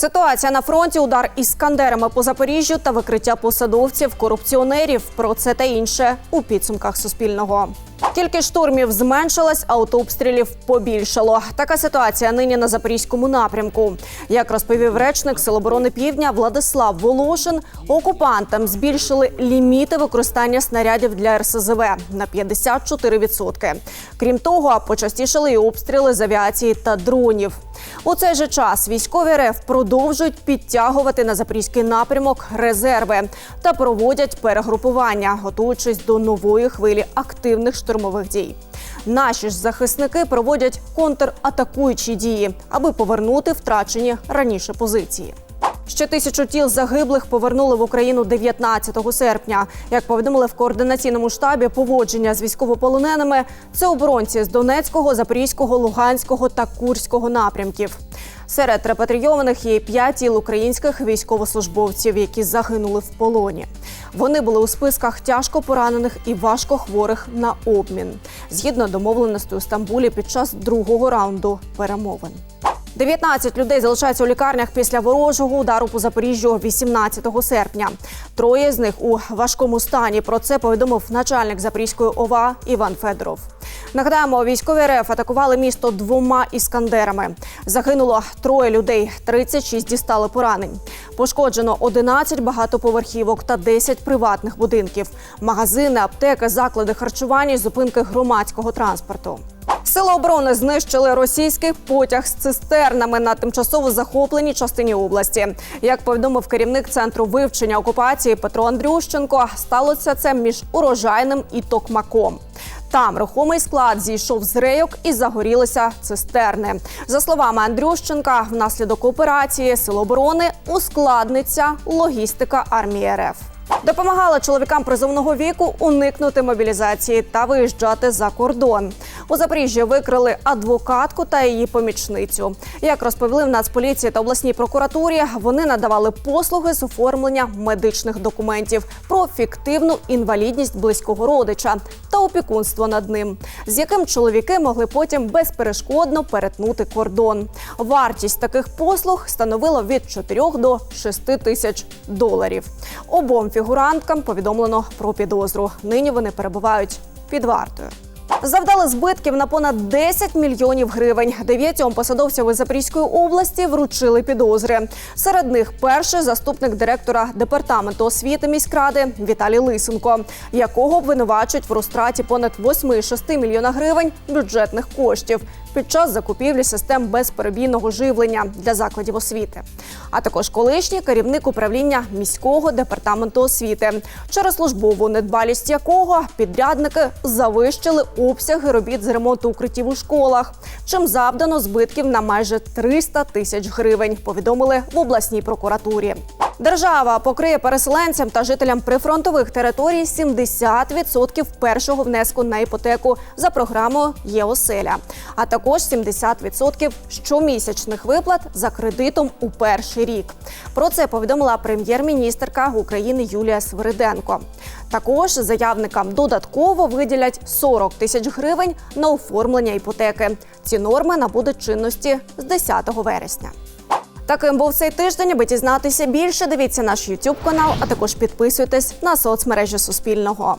Ситуація на фронті, удар іскандерами по Запоріжжю та викриття посадовців, корупціонерів. Про це та інше у підсумках Суспільного. Кількість штурмів зменшилась, а от обстрілів побільшало. Така ситуація нині на запорізькому напрямку. Як розповів речник Сил оборони Півдня Владислав Волошин, окупантам збільшили ліміти використання снарядів для РСЗВ на 54%. Крім того, почастішали і обстріли з авіації та дронів. У цей же час військові РФ продовжують підтягувати на запорізький напрямок резерви та проводять перегрупування, готуючись до нової хвилі активних штурмових дій. Наші ж захисники проводять контратакуючі дії, аби повернути втрачені раніше позиції. Ще тисячу тіл загиблих повернули в Україну 19 серпня. Як повідомили в координаційному штабі поводження з військовополоненими, це оборонці з Донецького, Запорізького, Луганського та Курського напрямків. Серед репатрійованих є п'ять тіл українських військовослужбовців, які загинули в полоні. Вони були у списках тяжко поранених і важко хворих на обмін, згідно домовленості у Стамбулі під час другого раунду перемовин. 19 людей залишаються у лікарнях після ворожого удару по Запоріжжю 18 серпня. Троє з них у важкому стані. Про це повідомив начальник Запорізької ОВА Іван Федоров. Нагадаємо, військові РФ атакували місто двома іскандерами. Загинуло троє людей, 36 дістали поранень. Пошкоджено 11 багатоповерхівок та 10 приватних будинків, магазини, аптеки, заклади харчування, і зупинки громадського транспорту. Сили оборони знищили російський потяг з цистернами на тимчасово захопленій частині області. Як повідомив керівник центру вивчення окупації Петро Андрющенко, сталося це між урожайним і токмаком. Там рухомий склад зійшов з рейок і загорілися цистерни. За словами Андрющенка, внаслідок операції Сил оборони ускладниться логістика армії РФ. Допомагала чоловікам призовного віку уникнути мобілізації та виїжджати за кордон. У Запоріжжі викрили адвокатку та її помічницю. Як розповіли в Нацполіції та обласній прокуратурі, вони надавали послуги з оформлення медичних документів про фіктивну інвалідність близького родича та опікунство над ним, з яким чоловіки могли потім безперешкодно перетнути кордон. Вартість таких послуг становила від 4 до 6 тисяч доларів. Обом фігуранткам повідомлено про підозру. Нині вони перебувають під вартою. Завдали збитків на понад 10 мільйонів гривень. Дев'ятьом посадовцям із Запорізької області вручили підозри. Серед них перший заступник директора департаменту освіти міськради Віталій Лисенко, якого обвинувачують в розтраті понад 8,6 мільйона гривень бюджетних коштів під час закупівлі систем безперебійного живлення для закладів освіти, а також колишній керівник управління міського департаменту освіти, через службову недбалість якого підрядники завищили обсяги робіт з ремонту укриттів у школах, чим завдано збитків на майже 300 тисяч гривень. Повідомили в обласній прокуратурі. Держава покриє переселенцям та жителям прифронтових територій 70% першого внеску на іпотеку за програмою ЄОСЕЛЯ, а також 70% щомісячних виплат за кредитом у перший рік. Про це повідомила прем'єр-міністерка України Юлія Свириденко. Також заявникам додатково виділять 40 тисяч гривень на оформлення іпотеки. Ці норми набудуть чинності з 10 вересня. Таким був цей тиждень. Аби дізнатися більше, дивіться наш YouTube канал, а також підписуйтесь на соцмережі Суспільного.